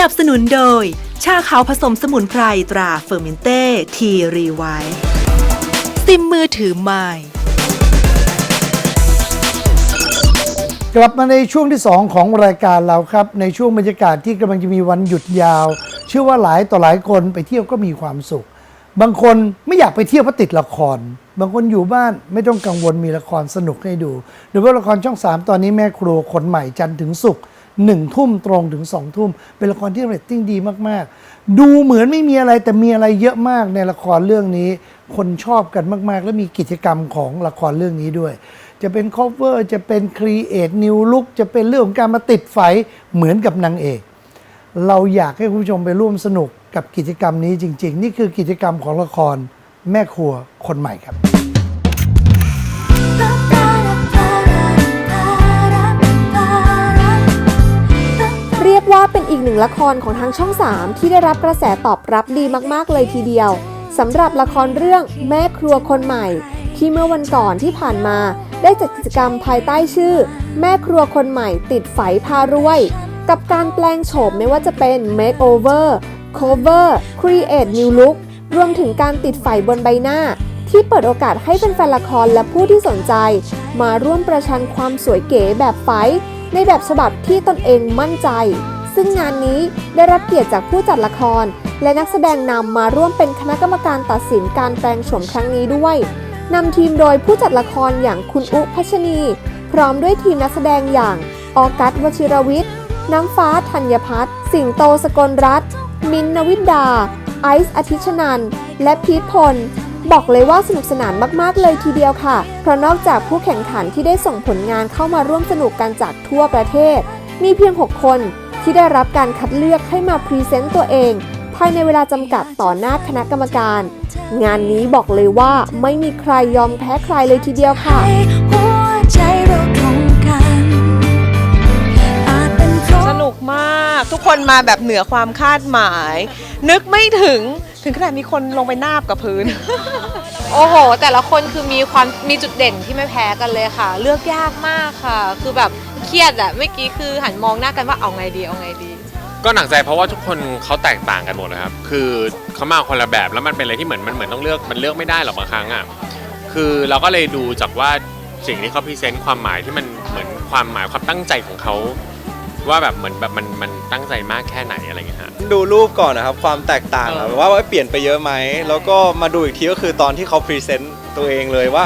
นับสนุนโดย ชาขาวผสมสมุนไพรตราเฟอร์เมนเต้ทีรีไวซิมมือถือใหม่กลับมาในช่วงที่ 2 ของรายการเราครับ ในช่วงบรรยากาศที่กำลังจะมีวันหยุดยาว เชื่อว่าหลายต่อหลายคนไปเที่ยวก็มีความสุข บางคนไม่อยากไปเที่ยวเพราะติดละคร บางคนอยู่บ้านไม่ต้องกังวลมีละครสนุกให้ดูโดยเฉพาะละครช่อง 3 ตอนนี้แม่ครัวคนใหม่จันทร์ถึงศุกร์ หนึ่งทุ่มตรงถึงสองทุ่ม เป็นละครที่เรตติ้งดีมากๆ ดูเหมือนไม่มีอะไรแต่มีอะไรเยอะมากในละครเรื่องนี้ คนชอบกันมากๆ และมีกิจกรรมของละครเรื่องนี้ด้วย จะเป็น cover จะเป็น create new look จะเป็นเรื่องของการมาติดไฟเหมือนกับนางเอกเราอยากให้คุณผู้ชมไปร่วมสนุกกับกิจกรรมนี้จริง ๆ นี่คือกิจกรรมของละครแม่ครัวคนใหม่ครับ ว่าเป็นอีกหนึ่งละครของทางช่อง 3 ที่ได้รับกระแสตอบรับดีมากๆเลยทีเดียวสำหรับละครเรื่องแม่ครัวคนใหม่ ที่เมื่อวันก่อนที่ผ่านมาได้จัดกิจกรรมภายใต้ชื่อ แม่ครัวคนใหม่ติดไฟพารวย กับการแปลงโฉมไม่ว่าจะเป็น makeover cover create new look รวมถึงการติดไฟบนใบหน้า ที่เปิดโอกาสให้เป็นแฟนละครและผู้ที่สนใจ มาร่วมประชันความสวยเก๋แบบไฟในแบบฉบับที่ตนเองมั่นใจ ซึ่งงานนี้ได้รับเกียรติจากผู้จัดละคร และนักแสดงนำมาร่วมเป็นคณะกรรมการตัดสินการแปลงโฉมครั้งนี้ด้วยนำทีมโดยผู้จัดละครอย่างคุณอุพัชนี พร้อมด้วยทีมนักแสดงอย่างออกัสวชิรวิทย์น้ำฟ้าธัญพัฒน์สิงโตสกลรัตน์มินนวิดา ไอซ์อาทิชนัน และพีทพล บอกเลยว่าสนุกสนานมากๆเลยทีเดียวค่ะ เพราะนอกจากผู้แข่งขันที่ได้ส่งผลงานเข้ามาร่วมสนุกกันจากทั่วประเทศ มีเพียง 6 คน ที่ได้รับการคัดเลือกให้มาพรีเซนต์ตัวเอง ภายในเวลาจำกัดต่อหน้าคณะกรรมการ งานนี้บอกเลยว่าไม่มีใครยอมแพ้ใครเลยทีเดียวค่ะหัวใจเราตรงกันอาจเป็นเพราะสนุกมากทุกคนมาแบบเหนือความคาดหมาย นึกไม่ถึงถึงขนาดมีคนลงไปนาบกับพื้น โอ้โห แต่ละคนคือมีความมีจุดเด่นที่ไม่แพ้กันเลยค่ะ เลือกยากมากค่ะ คือแบบ เครียดอะเมื่อกี้คือหันมองหน้ากันว่าเอาไงดีเอาไงดี ก็หนักใจเพราะว่าทุกคนเขาแตกต่างกันหมดนะครับ คือเขามาคนละแบบแล้วมันเป็นอะไรที่เหมือนมันเหมือนต้องเลือกมันเลือกไม่ได้หรอกบางครั้งอะ คือเราก็เลยดูจากว่าสิ่งที่เขาพรีเซนต์ความหมายที่มันเหมือนความหมายความตั้งใจของเขาว่าแบบเหมือนแบบมันมันตั้งใจมากแค่ไหนอะไรอย่างเงี้ยฮะ ดูรูปก่อนนะครับ ความแตกต่างอะว่าว่าเปลี่ยนไปเยอะไหม แล้วก็มาดูอีกทีก็คือตอนที่เขาพรีเซนต์ตัวเองเลยว่า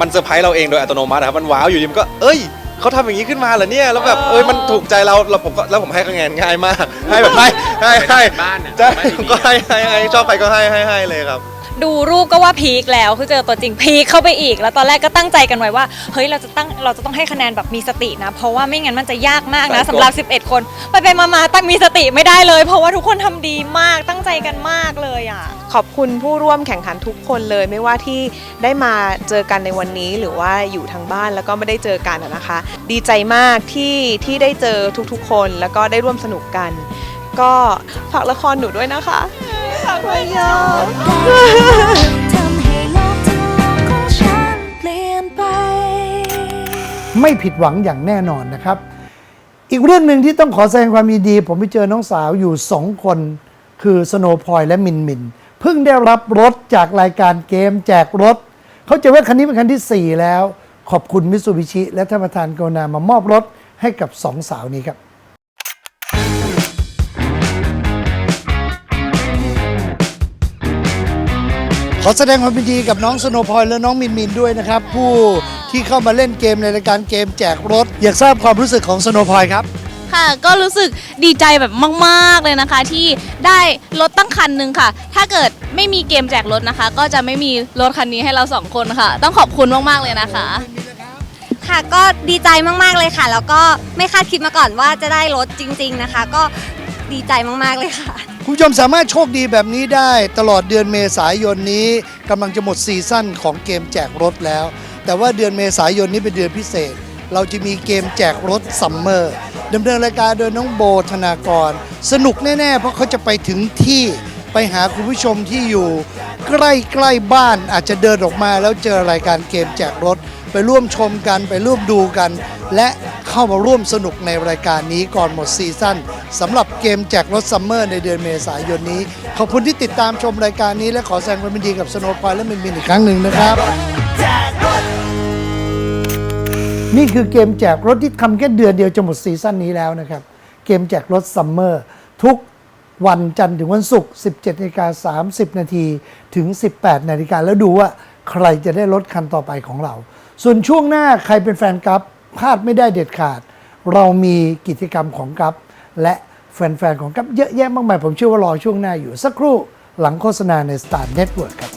มันเซอร์ไพรส์เราเองโดยอัตโนมัตินะครับมันว้าวอยู่ดีมันก็เอ้ย เขาทำอย่างนี้ขึ้นมาเหรอเนี่ยแล้วแบบเอ้ยมันถูกใจเราเราผมก็แล้วผมให้คะแนนง่ายมาก ให้แบบให้ให้ให้บ้านน่ะใช่บ้านดีๆก็ให้ให้ให้ชอบใครก็ให้ให้ให้เลยครับ ดูรูปก็ว่าพีคแล้วคือเจอตัวจริงพีคเข้าไปอีก แล้วตอนแรกก็ตั้งใจกันไว้ว่าเฮ้ยเราจะตั้งเราจะต้องให้คะแนนแบบมีสตินะ เพราะว่าไม่งั้นมันจะยากมากนะใช่สำหรับ 11 คนไปไปมามาตั้งมีสติไม่ได้เลย เพราะว่าทุกคนทำดีมากตั้งใจกันมากเลยอะ ขอบคุณผู้ร่วมแข่งขันทุกคนเลย ไม่ว่าที่ได้มาเจอกันในวันนี้หรือว่าอยู่ทางบ้านแล้วก็ไม่ได้เจอกันนะคะ ดีใจมากที่ที่ได้เจอทุกๆ คนแล้วก็ได้ร่วมสนุกกัน ก็ฝากละครหนูด้วยนะคะฝากไว้เยอะทำให้โลกทั้งโลกของฉันเปลี่ยนไม่ผิดหวังอย่างแน่นอนนะครับ อีกเรื่องหนึ่งที่ต้องขอแสดงความยินดี ผมไปเจอน้องสาวอยู่สองคน คือสโนพลอยและมินมิน เพิ่งได้รับรถจากรายการเกมแจกรถ เขาจะว่าคันนี้เป็นคันที่ 4 แล้ว ขอบคุณมิตซูบิชิและท่านประธานกรุณามามอบรถให้กับสองสาวนี้ครับขอแสดงความยินดีกับน้องสโนพอยและน้องมินมินด้วยนะครับ ผู้ที่เข้ามาเล่นเกมในรายการเกมแจกรถ อยากทราบความรู้สึกของสโนพอยครับ ค่ะ ก็รู้สึกดีใจแบบมาก ๆ เลยนะคะ ที่ได้รถตั้งคันหนึ่งค่ะ ถ้าเกิดไม่มีเกมแจกรถนะคะ ก็จะไม่มีรถคันนี้ให้เราสองคนค่ะ ต้องขอบคุณมาก ๆ เลยนะคะ ค่ะก็ดีใจมากๆเลยค่ะ แล้วก็ไม่คาดคิดมาก่อนว่าจะได้รถจริง ๆนะคะ ก็ดีใจมาก ๆ เลยค่ะ คุณผู้ชมสามารถโชคดีแบบนี้ได้ตลอดเดือนเมษายนนี้กำลังจะหมดซีซั่นของเกมแจกรถแล้ว แต่ว่าเดือนเมษายนนี้เป็นเดือนพิเศษ เราจะมีเกมแจกรถซัมเมอร์ ดำเนินรายการโดยน้องโบธนากร สนุกแน่ ๆ เพราะเขาจะไปถึงที่ไปหาคุณผู้ชมที่อยู่ใกล้ๆบ้านอาจจะเดินออกมาแล้วเจอรายการเกมแจกรถ ไปร่วมชมกันไปร่วมดูกัน และเข้ามาร่วมสนุกในรายการนี้ก่อนหมดซีซั่นสำหรับเกมแจกรถซัมเมอร์ในเดือนเมษายนนี้ ขอบคุณที่ติดตามชมรายการนี้และขอแสดงความยินดีกับสโนว์พอยและมินมินอีกครั้งหนึ่งนะครับ นี่คือเกมแจกรถที่ทำแค่เดือนเดียวจะหมดซีซั่นนี้แล้วนะครับ เกมแจกรถซัมเมอร์ทุกวันจันทร์ถึงวันศุกร์ 17นาฬิกา30 นาทีถึง 18 นาฬิกาแล้วดูว่าใครจะได้รถคันต่อไปของเรา ส่วนช่วงหน้าใครเป็นแฟนกัฟพลาดไม่ได้เด็ดขาด เรามีกิจกรรมของกัฟและแฟนๆของกัฟเยอะแยะมากมาย ผมเชื่อว่ารอช่วงหน้าอยู่สักครู่หลังโฆษณาใน Star Network ครับ